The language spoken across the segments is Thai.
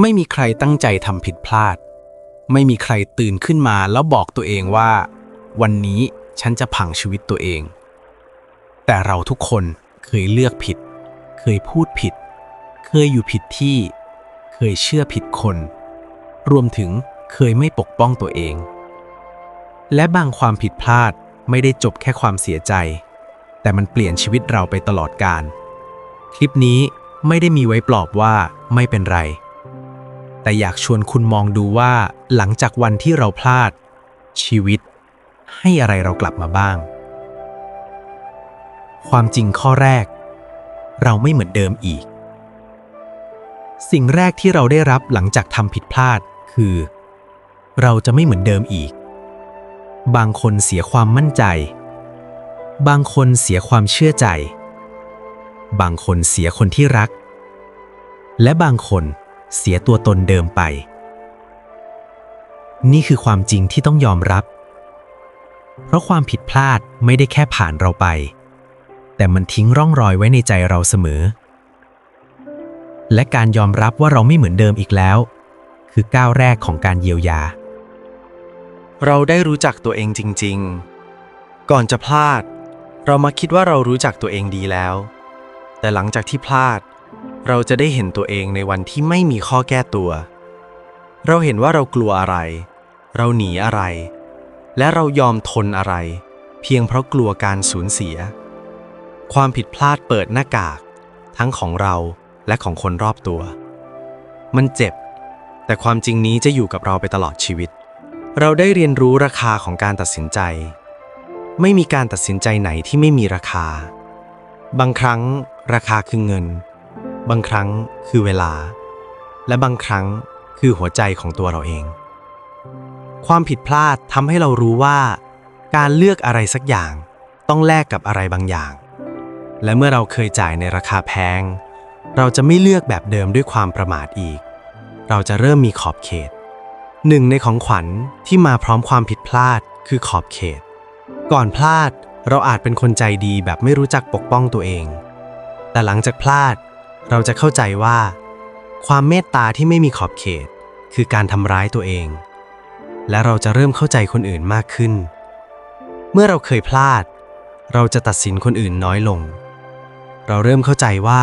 ไม่มีใครตั้งใจทำผิดพลาด ไม่มีใครตื่นขึ้นมาแล้วบอกตัวเองว่า วันนี้ฉันจะพังชีวิตตัวเอง แต่เราทุกคนเคยเลือกผิด เคยพูดผิด เคยอยู่ผิดที่ เคยเชื่อผิดคน รวมถึงเคยไม่ปกป้องตัวเอง และบางความผิดพลาดไม่ได้จบแค่ความเสียใจ แต่มันเปลี่ยนชีวิตเราไปตลอดกาลคลิปนี้ไม่ได้มีไว้ปลอบว่าไม่เป็นไร แต่อยากชวนคุณมองดูว่า หลังจากวันที่เราพลาด ชีวิต ให้อะไรเรากลับมาบ้าง ความจริงข้อแรก เราไม่เหมือนเดิมอีก สิ่งแรกที่เราได้รับหลังจากทำผิดพลาด คือ เราจะไม่เหมือนเดิมอีก บางคนเสียความมั่นใจ บางคนเสียความเชื่อใจ บางคนเสียคนที่รัก และบางคน เสียตัวตนเดิมไป นี่คือความจริงที่ต้องยอมรับ เพราะความผิดพลาดไม่ได้แค่ผ่านเราไป แต่มันทิ้งร่องรอยไว้ในใจเราเสมอ และการยอมรับว่าเราไม่เหมือนเดิมอีกแล้ว คือก้าวแรกของการเยียวยา เราได้รู้จักตัวเองจริง ๆ ก่อนจะพลาด เรามาคิดว่าเรารู้จักตัวเองดีแล้ว แต่หลังจากที่พลาด เราจะได้เห็นตัวเองในวันที่ไม่มีข้อแก้ตัว เราเห็นว่าเรากลัวอะไร เราหนีอะไร และเรายอมทนอะไร เพียงเพราะกลัวการสูญเสีย ความผิดพลาดเปิดหน้ากาก ทั้งของเราและของคนรอบตัว มันเจ็บ แต่ความจริงนี้จะอยู่กับเราไปตลอดชีวิต เราได้เรียนรู้ราคาของการตัดสินใจ ไม่มีการตัดสินใจไหนที่ไม่มีราคา บางครั้งราคาคือเงิน บางครั้งคือเวลา และบางครั้งคือหัวใจของตัวเราเอง ความผิดพลาดทำให้เรารู้ว่า การเลือกอะไรสักอย่างต้องแลกกับอะไรบางอย่าง และเมื่อเราเคยจ่ายในราคาแพง เราจะไม่เลือกแบบเดิมด้วยความประมาทอีก เราจะเริ่มมีขอบเขต หนึ่งในของขวัญที่มาพร้อมความผิดพลาดคือขอบเขต ก่อนพลาดเราอาจเป็นคนใจดีแบบไม่รู้จักปกป้องตัวเอง แต่หลังจากพลาด เราจะเข้าใจว่า ความเมตตาที่ไม่มีขอบเขต คือการทำร้ายตัวเอง และเราจะเริ่มเข้าใจคนอื่นมากขึ้น เมื่อเราเคยพลาด เราจะตัดสินคนอื่นน้อยลง เราเริ่มเข้าใจว่า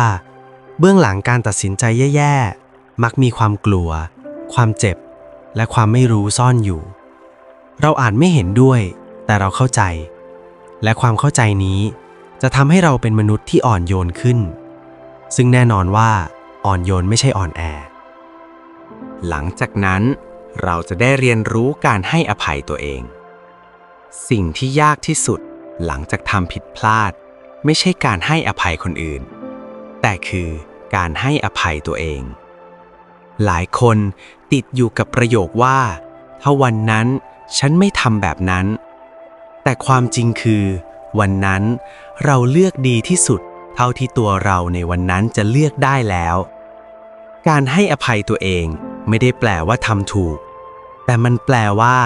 เบื้องหลังการตัดสินใจแย่ๆ มักมีความกลัว ความเจ็บ และความไม่รู้ซ่อนอยู่ เราอาจไม่เห็นด้วย แต่เราเข้าใจ และความเข้าใจนี้จะทำให้เราเป็นมนุษย์ที่อ่อนโยนขึ้น ซึ่งแน่นอนว่าอ่อนโยนไม่ใช่อ่อนแอ หลังจากนั้นเราจะได้เรียนรู้การให้อภัยตัวเอง สิ่งที่ยากที่สุดหลังจากทำผิดพลาด ไม่ใช่การให้อภัยคนอื่น แต่คือการให้อภัยตัวเอง หลายคนติดอยู่กับประโยคว่า ถ้าวันนั้นฉันไม่ทำแบบนั้น แต่ความจริงคือ วันนั้นเราเลือกดีที่สุด เท่าที่ตัวเราในวันนั้นจะเลือกได้แล้ว การให้อภัยตัวเองไม่ได้แปลว่าทำถูก แต่มันแปลว่า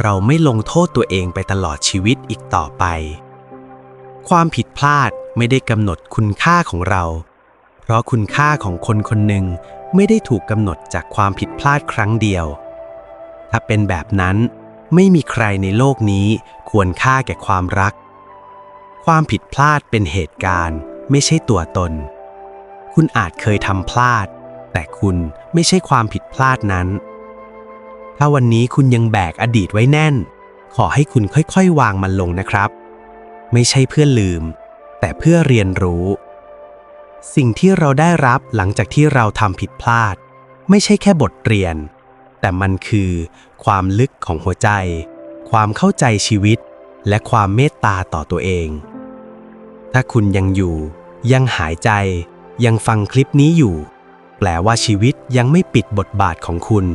เราไม่ลงโทษตัวเองไปตลอดชีวิตอีกต่อไป ความผิดพลาดไม่ได้กำหนดคุณค่าของเรา เพราะคุณค่าของคนคนหนึ่งไม่ได้ถูกกำหนดจากความผิดพลาดครั้งเดียว ถ้าเป็นแบบนั้นไม่มีใครในโลกนี้ควรค่าแก่ความรัก ความผิดพลาดเป็นเหตุการณ์ ไม่ใช่ตัวตน คุณอาจเคยทำพลาด แต่คุณไม่ใช่ความผิดพลาดนั้น ถ้าวันนี้คุณยังแบกอดีตไว้แน่น ขอให้คุณค่อยๆ วางมันลงนะครับ ไม่ใช่เพื่อลืม แต่เพื่อเรียนรู้ สิ่งที่เราได้รับหลังจากที่เราทำผิดพลาด ไม่ใช่แค่บทเรียน แต่มันคือ ความลึกของหัวใจ ความเข้าใจชีวิต และความเมตตาต่อตัวเองถ้าคุณยังอยู่ ยังหายใจ ยังฟังคลิปนี้อยู่ แปลว่าชีวิตยังไม่ปิดบทบาทของคุณ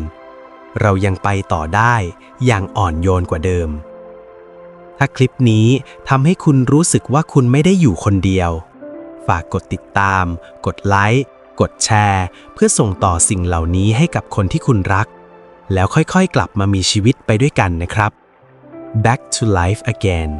เรายังไปต่อได้อย่างอ่อนโยนกว่าเดิม ถ้าคลิปนี้ทำให้คุณรู้สึกว่าคุณไม่ได้อยู่คนเดียว ฝากกดติดตาม กดไลค์ กดแชร์ เพื่อส่งต่อสิ่งเหล่านี้ให้กับคนที่คุณรัก แล้วค่อยๆ กลับมามีชีวิตไปด้วยกันนะครับ Back to life again